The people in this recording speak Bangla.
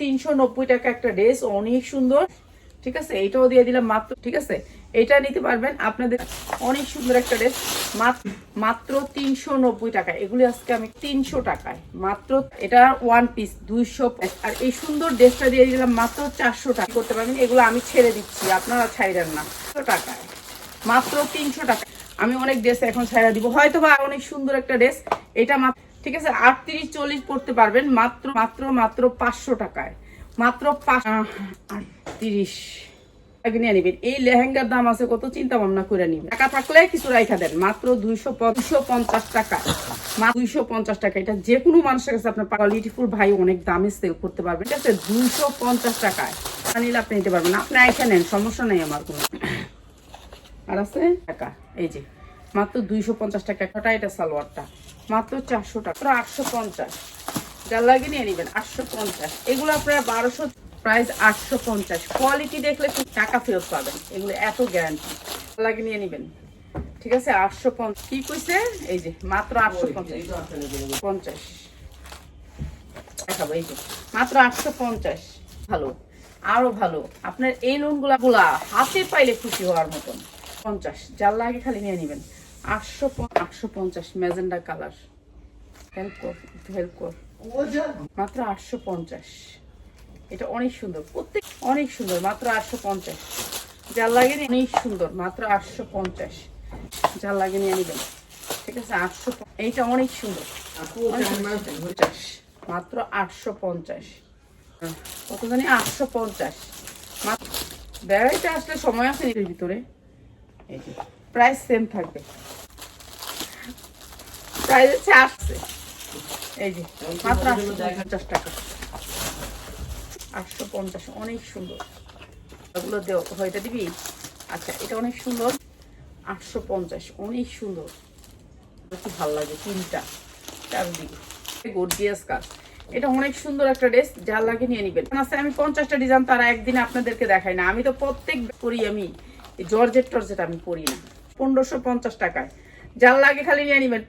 তিনশো নব্বই টাকা একটা ড্রেস, অনেক সুন্দর। ঠিক আছে? এইটাও দিয়ে দিলাম মাত্র, ঠিক আছে? এটা নিতে পারবেন আপনাদের অনেক সুন্দর একটা ড্রেস মাত্র তিনশো নব্বই টাকা এগুলি আজকে আমি তিনশো টাকায়, মাত্র এটা ওয়ান পিস দুইশো আর এই সুন্দর ড্রেসটা দিয়ে দিলাম মাত্র চারশো টাকা। করতে পারবেন? এগুলো আমি ছেড়ে দিচ্ছি, আপনারা ছাইরেন না। টাকায়, মাত্র তিনশো টাকা আমি অনেক ড্রেস এখন ছাড়া দিব। হয়তো বা অনেক সুন্দর একটা ড্রেস। এটা মাত্র ঠিক আছে? আটত্রিশ, চল্লিশ পড়তে পারবেন মাত্র মাত্র মাত্র পাঁচশো টাকায়। মাত্র এই লেহেঙ্গার দাম আছে কত? চিন্তা ভাবনা করে নিবেন। টাকা থাকলে কিছু রাইখা দেন। মাত্র দুইশো দুইশো পঞ্চাশ টাকা। দুইশো পঞ্চাশ টাকা। এটা যে কোনো মানুষের কাছে আপনার কোয়ালিটিফুল ভাই অনেক দামে সেল করতে পারবেন। ঠিক আছে? দুইশো পঞ্চাশ টাকায়। নিলে আপনি নিতে পারবেন। আপনি এখানে নেন। সমস্যা নেই আমার কোনো। আর আছে? টাকা। এই যে। মাত্র দুইশো পঞ্চাশ টাকা। একটা এটা সালোয়ারটা। মাত্র চারশো টাকা। আটশো পঞ্চাশ। যার লাগে নিয়ে নেবেন, আটশো পঞ্চাশ। এগুলো আপনারা বারোশো, প্রাইস আটশো পঞ্চাশ। কোয়ালিটি দেখলে খুব টাকা ফেরত পাবেন। এগুলো এত গ্যারান্টি লাগে নিয়ে নেবেন। ঠিক আছে, আটশো পঞ্চাশ। কি কইছে? এই যে, মাত্র আটশো পঞ্চাশ। পঞ্চাশ। দেখাবো, এই যে, মাত্র আটশো পঞ্চাশ। ভালো। আরও ভালো। আপনার এই লোনগুলা গুলা হাতে পাইলে খুশি হওয়ার মতন। পঞ্চাশ। যার লাগে খালি নিয়ে নেবেন। আটশো আটশো পঞ্চাশ ম্যাজেন্ডা কালার। হেল্প কর হেল্প কর। মাত্র আটশো পঞ্চাশ। এটা অনেক সুন্দর। প্রত্যেক অনেক সুন্দর মাত্র আটশো পঞ্চাশ। যার লাগে অনেক সুন্দর মাত্র আটশো পঞ্চাশ। যার লাগে নিয়ে নেবেন। ঠিক আছে আটশো এইটা অনেক সুন্দর। পঞ্চাশ মাত্র আটশো পঞ্চাশ। কত জানি আটশো পঞ্চাশ। মাত্র বেড়াইতে আসলে সময় আছে এর ভিতরে। এই যে প্রাইস সেম থাকবে। প্রাইস হচ্ছে এই যে মাত্র আটশো পঞ্চাশ টাকা। আটশো পঞ্চাশ অনেক সুন্দর। ওগুলো দেও হয়টা দিবি? আচ্ছা এটা অনেক সুন্দর। আটশো পঞ্চাশ অনেক সুন্দর। খুব ভালো লাগে তিনটা। চারদিকে গর্জিয়াস কাজ। এটা অনেক সুন্দর একটা ড্রেস যার লাগে নিয়ে নিবেন। আমি পঞ্চাশটা ডিজাইন তারা একদিন আপনাদেরকে দেখাই না। আমি তো প্রত্যেক করি আমি। জর্জেট টর্জেট আমি পরি না। পনেরোশো পঞ্চাশ টাকায়। যার লাগে খালি নিয়ে নিবেন।